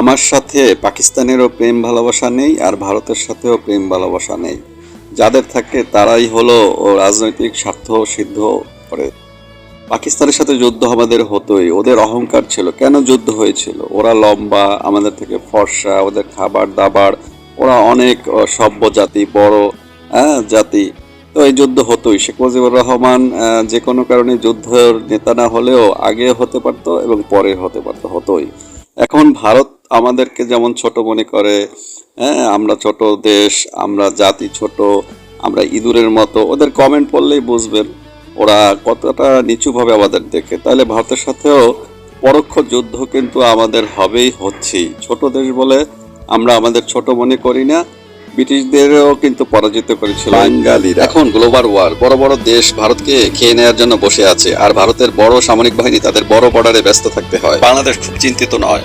আমার সাথে পাকিস্তানেরও প্রেম ভালোবাসা নেই আর ভারতের সাথেও প্রেম ভালোবাসা নেই। যাদের থাকে তারাই হলো ও রাজনৈতিক স্বার্থ সিদ্ধ করে। পাকিস্তানের সাথে যুদ্ধ আমাদের হতোই, ওদের অহংকার ছিল। কেন যুদ্ধ হয়েছিল? ওরা লম্বা, আমাদের থেকে ফর্সা, ওদের খাবার দাবার, ওরা অনেক সভ্য জাতি, বড় হ্যাঁ জাতি। তো এই যুদ্ধ হতোই। শেখ মুজিবুর রহমান যে কোনো কারণে যুদ্ধের নেতা না হলেও আগে হতে পারতো এবং পরে হতে পারতো, হতোই। এখন ভারত আমাদেরকে যেমন ছোট মনে করে হ্যাঁ আমরা ছোট দেশ আমরা জাতি ছোট আমরা ইঁদুরের মতো ওদের কমেন্ট পড়লেই বুঝবেন। ওরা কতটা নিচুভাবে আমাদের দেখে। তাহলে ভারতের সাথেও পরোক্ষ যুদ্ধ কিন্তু আমাদের হবেই হচ্ছেই। ছোট দেশ বলে আমরা আমাদের ছোট মনে করি না। ব্রিটিশদেরও কিন্তু পরাজিত করেছিল। বাঙালিরা। এখন গ্লোবাল ওয়ার বড় বড় দেশ ভারতকে খেয়ে নেওয়ার জন্য বসে আছে। আর ভারতের বড় সামরিক বাহিনী তাদের বড় বর্ডারে ব্যস্ত থাকতে হয়। বাংলাদেশ খুব চিন্তিত নয়।